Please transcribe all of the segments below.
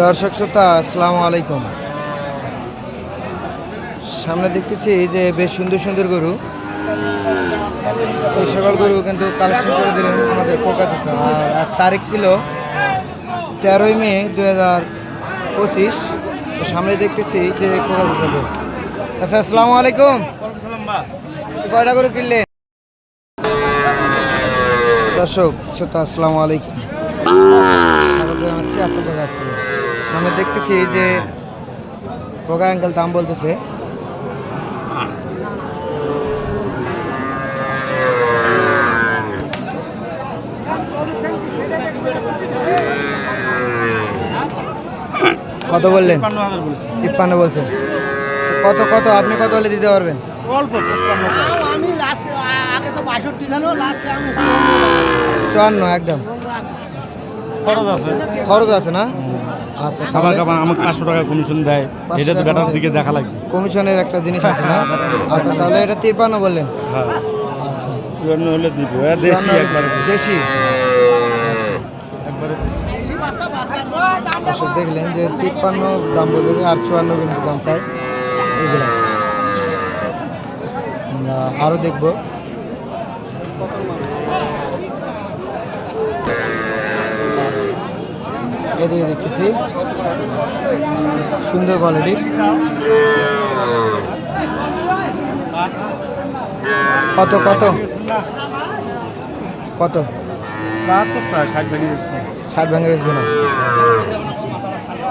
দর্শক শ্রোতা, আসসালামু আলাইকুম। সামনে দেখতেছি যে বেশ সুন্দর সুন্দর গরু। এই সকল গরু কিন্তু কালেকশন করে দিলেন আমাদের ফোকাস আর আজ তারিখ ছিল তেরোই মে দু হাজার পঁচিশ। সামনে দেখতেছি যে ফোকাস আচ্ছা আসসালামু আলাইকুম। কয়টা গরু কিনলেন? দর্শক, শ্রোতা, আসসালামু আলাইকুম। স্বাগত জানাচ্ছি থেকে দেখতেছি যে কোকা আঙ্কেল দাম বলতেছে। কত বললেন? তিপ্পান্ন বলছেন আচ্ছা, কত কত? আপনি কত হলে দিতে পারবেন? অল্প আমি লাস্ট আগে তো বাষট্টি ছিল লাস্টে আমি চুয়ান্ন। একদম। খরচ আছে। খরচ আছে না? আচ্ছা খাবার খাবার আমাকে পাঁচশো টাকা কমিশন দেয়। এটা তো বেটার দিকে দেখা লাগবে। কমিশনের একটা জিনিস আছে না? আচ্ছা তাহলে এটা তিপ্পান্ন বললেন। হ্যাঁ। আচ্ছা। চুয়ান্ন হলে দিব। দেশি একবারে। দেশি। দেখলেন যে তিপ্পান্ন দাম বলতে আর চুয়ান্ন কিন্তু দাম চাই। এগুলো। আমরা আরও দেখব। এদিকে দেখতেছি। সুন্দর কোয়ালিটির কত কত? কত? ষাট ভেঙে ষাট ভাঙে বেচবে না।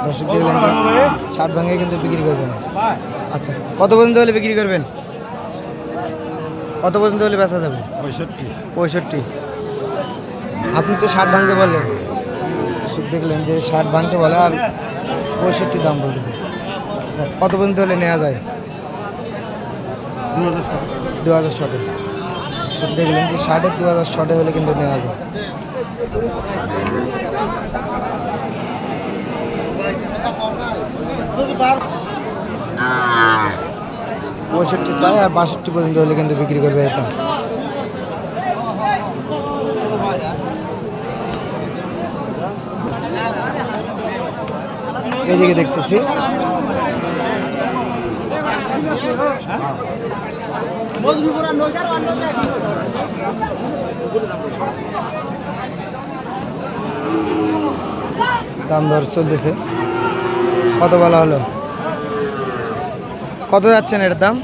দর্শক দেখলেন ষাট ভাঙে কিন্তু বিক্রি করবে না আচ্ছা কত পর্যন্ত হলে বিক্রি করবেন? কত পর্যন্ত হলে বেচা যাবে? পঁয়ষট্টি। পঁয়ষট্টি। আপনি তো ষাট ভাঙতে বললেন দর্শক দেখলেন যে ষাট ভাঙতে বলে আর পঁয়ষট্টি দাম বলতেছে। আচ্ছা কত পর্যন্ত হলে নেওয়া যায়? দু হাজার শটে। দর্শক দেখলেন যে ষাটের দু হাজার শটে হলে কিন্তু নেওয়া যায়। পঁয়ষট্টি চাই আর বাষট্টি পর্যন্ত হলে কিন্তু বিক্রি করবে এটা এদিকে দেখতেছি। দাম দর চলতেছে। কত বলা হলো? কত যাচ্ছেন এটার দাম?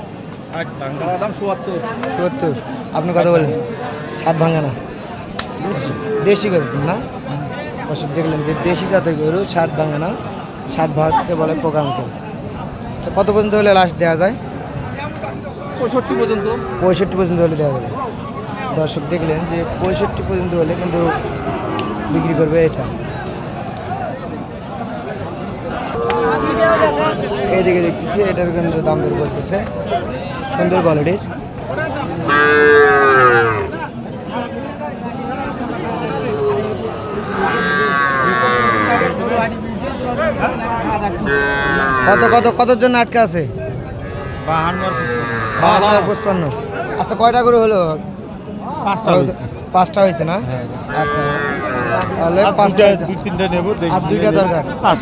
চুয়াত্তর। আপনি কত বলেন? ষাট ভাঙে না। দেশি গরু না? অসুখ দেখলেন যে দেশি জাতের গরু ষাট ভাঙে না ষাট ভাগকে বলে পোকা তো কত পর্যন্ত হলে লাস্ট দেওয়া যায়? পঁয়ষট্টি পর্যন্ত। পঁয়ষট্টি পর্যন্ত হলে দেওয়া যাবে। দর্শক দেখলেন যে পঁয়ষট্টি পর্যন্ত হলে কিন্তু বিক্রি করবে এটা। এইদিকে দেখতেছি এটার কিন্তু দাম দর বলতেছে সুন্দর কোয়ালিটির কত কত কতর জন্য আটকে আছে? হ্যাঁ হ্যাঁ পুষ্পান্ন আচ্ছা কয়টা করে হলো? পাঁচটা হয়েছে। পাঁচটা হয়েছে না? হ্যাঁ। আচ্ছা তাহলে পাঁচটা হয়েছে। দুই তিনটা নেব আর দুইটা দরকার। পাঁচ।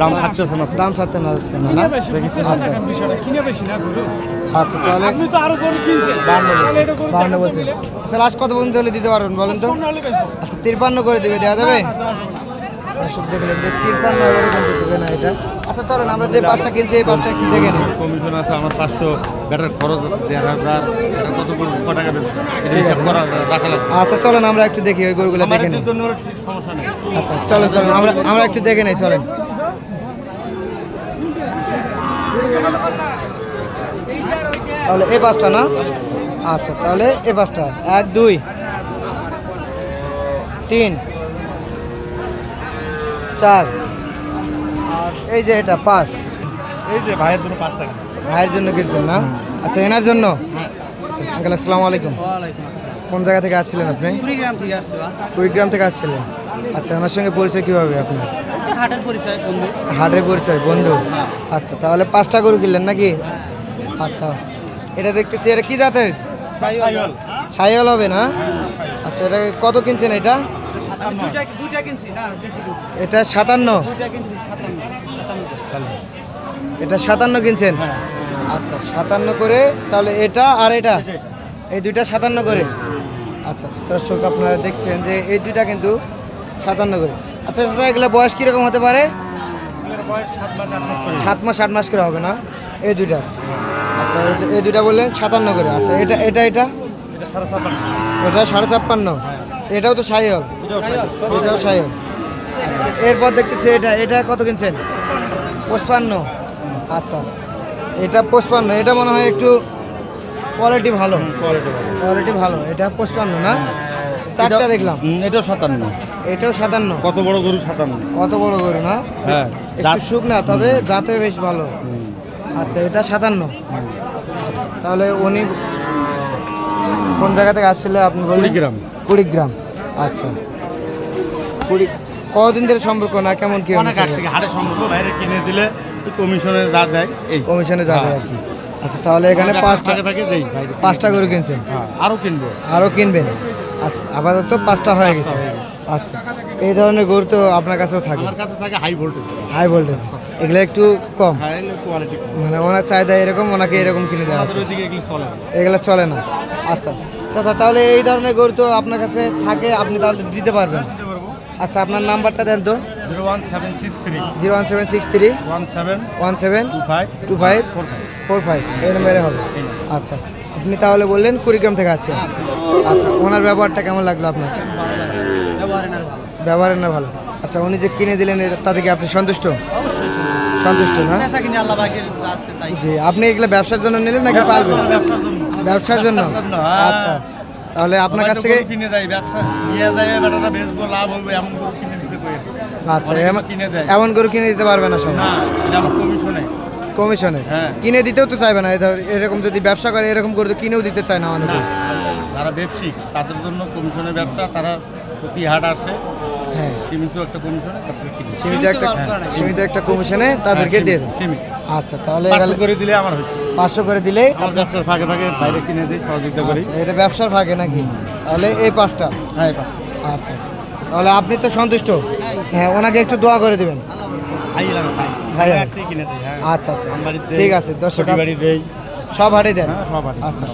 দাম ছাড়তেছে না দাম সারতে না আচ্ছা। কিনে বেশি না আচ্ছা তাহলে আপনি তো আরও কিনছেন। দিলে আচ্ছা লাস্ট কত পর্যন্ত হলে দিতে পারবেন বলেন তো। আচ্ছা তিরপান্ন করে দিবে দেওয়া যাবে। দর্শক দেখলেন যে তিরপান্ন এবারে কিন্তু দেবে না এটা। আচ্ছা চলেন আমরা যে পাঁচটা কিনছি এই পাঁচটা একটু দেখে নিই কমিশন আছে আমার পাঁচশো ব্যাটার খরচ আছে দেড় হাজার। এটা কত ক টাকা আচ্ছা চলেন আমরা একটু দেখি ওই গরুগুলো দেখে নিই। সমস্যা নেই। আচ্ছা চলেন চলেন আমরা আমরা একটু দেখে নেই চলেন। তাহলে এই পাঁচটা না? আচ্ছা তাহলে এই পাঁচটা। এক দুই তিন। চার। আর এই যে এটা পাঁচ। এই যে ভাইয়ের জন্য পাঁচ টাকা ভাইয়ের জন্য কিনছেন না? আচ্ছা এনার জন্য? আচ্ছা আঙ্কেল আসসালামু আলাইকুম। কোন জায়গা থেকে আসছিলেন আপনি? কুড়িগ্রাম থেকে আসছে বা কুড়িগ্রাম থেকে আসছিলেন। আচ্ছা আমার সঙ্গে পরিচয় কীভাবে আপনার? হাটের পরিচয় বন্ধু। হাটের পরিচয় বন্ধু। আচ্ছা তাহলে পাঁচটা গরু কিনলেন নাকি? আচ্ছা এটা দেখতেছি এটা কি জাতের? সাইওয়াল। হবে না? আচ্ছা এটা কত কিনছেন এটা? এটা সাতান্ন। এটা সাতান্ন কিনছেন? আচ্ছা সাতান্ন করে তাহলে এটা আর এটা? এই দুইটা সাতান্ন করে? আচ্ছা দর্শক আপনারা দেখছেন যে এই দুইটা কিন্তু সাতান্ন করে। আচ্ছা আচ্ছা এগুলো বয়স কীরকম হতে পারে? বয়স সাত মাস আট মাস করে হবে না? এই দুইটা। আচ্ছা এই- দুইটা বললেন সাতান্ন করে। আচ্ছা এটা এটা এটা? এটা সাড়ে ছাপ্পান্ন। এটা সাড়ে ছাপ্পান্ন। এটাও তো সাইহল। এটাও সাইহল। এরপর দেখতেছি এটা এটা কত কিনছেন? পঁচপান্ন। আচ্ছা এটা পঁচপান্ন। এটা মনে হয় একটু কোয়ালিটি ভালো। কোয়ালিটি ভালো। কোয়ালিটি ভালো। এটা পঁচপান্ন না? চারটা দেখলাম। এটাও সাতান্ন। এটাও সাতান্ন। কত বড় গরু সাতান্ন? কত বড় গরু না? হ্যাঁ একটু শুকনা তবে যাতে বেশ ভালো। আচ্ছা এটা সাতান্ন। তাহলে উনি কোন জায়গা থেকে আসছিল আপনি বললেন? কুড়িগ্রাম। আচ্ছা। কুড়ি কতদিন ধরে সম্পর্ক না? কেমন কি অনেক আগ থেকে হাটে সম্পর্ক বাইরে কিনে দিলে কমিশনে যা দেয় এই। কমিশনে যাবে আর কি। আচ্ছা তাহলে এখানে পাঁচটা পাঁচটা গরু কিনছেন? হ্যাঁ আরও কিনবো। আরও কিনবেন? আচ্ছা আপাতত পাঁচটা হয়ে গেছে। আচ্ছা এই ধরনের গরু তো আপনার কাছেও থাকে। আমার কাছে থাকে হাই ভোল্টেজ হাই ভোল্টেজ এগুলো একটু কম। মানে ওনার চাহিদা এরকম ওনাকে এরকম কিনে দেওয়া। এগুলো চলে না। আচ্ছা আচ্ছা তাহলে এই ধরনের গরু তো আপনার কাছে থাকে আপনি তাহলে দিতে পারবেন। আচ্ছা আপনার নাম্বারটা দেন তো। Zero one seven six three. Zero one seven six three. One seven. One seven. Two five. Two five. Four five four five এই নম্বরে হবে আচ্ছা আপনি তাহলে বললেন কুড়িগ্রাম থেকে আছেন আচ্ছা ওনার ব্যবহারটা কেমন লাগল আপনার? ব্যবহারে না ভালো ব্যবহারের না ভালো। আচ্ছা উনি যে কিনে দিলেন তাতে কি আপনি সন্তুষ্ট? সন্তুষ্ট। না? আছে জি আপনি এগুলো ব্যবসার জন্য নিলেন নাকি পালবেন? ব্যবসার জন্য। ব্যবসার জন্য? হ্যাঁ। আচ্ছা। তাহলে আপনার কাছ থেকে কিনে দেয় ব্যবসা নিয়ে যায় বেটাটা বেচবো লাভ হবে এমন গরু কিনে দিতে কই আচ্ছা এমন- কিনে দেয়। এমন গরু কিনে দিতে পারবে না সব না এটা আমার কমিশনে কমিশনে? হ্যাঁ। কিনে দিতেও তো চাইবে না এরকম যদি ব্যবসা করে এরকম করে তো কিনেও দিতে চায় না অনেকে। যারা ব্যবসায়িক তাদের জন্য কমিশনের ব্যবসা তারা প্রতি হাট আসে। হ্যাঁ। সীমিত একটা কমিশনে সীমিত সীমিত একটা। সীমিত কমিশনে তাদেরকে হ্যাঁ, দিয়ে দেন সীমিত। আচ্ছা তাহলে করে দিলে আমার হচ্ছে পাঁচশো করে দিলেই ব্যবসার ফাঁকে ফাঁকে বাইরে কিনে দিই সহযোগিতা করি। আচ্ছা, এটা ব্যবসার ভাগে নাকি? তাহলে এই পাঁচটা? হ্যাঁ এই আচ্ছা তাহলে আপনি তো সন্তুষ্ট। হ্যাঁ ওনাকে একটু দোয়া করে দিবেন। হ্যাঁ। আচ্ছা আচ্ছা। ঠিক আছে দর্শক সব হাটে দেন। হ্যাঁ আচ্ছা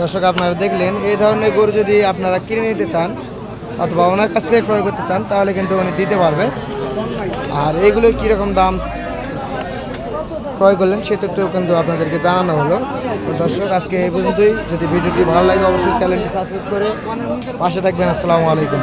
দর্শক আপনারা দেখলেন এই ধরনের গরু যদি আপনারা কিনে নিতে চান অথবা ওনার কাছ থেকে ক্রয় করতে চান, তাহলে কিন্তু উনি দিতে পারবে। আর এগুলোর কীরকম দাম ক্রয় করলেন, সে সেক্ষেত্রেও কিন্তু আপনাদেরকে জানানো হলো। তো দর্শক, আজকে এই পর্যন্তই। যদি ভিডিওটি ভালো লাগে, অবশ্যই চ্যানেলটি সাবস্ক্রাইব করে পাশে থাকবেন। আসসালামু আলাইকুম।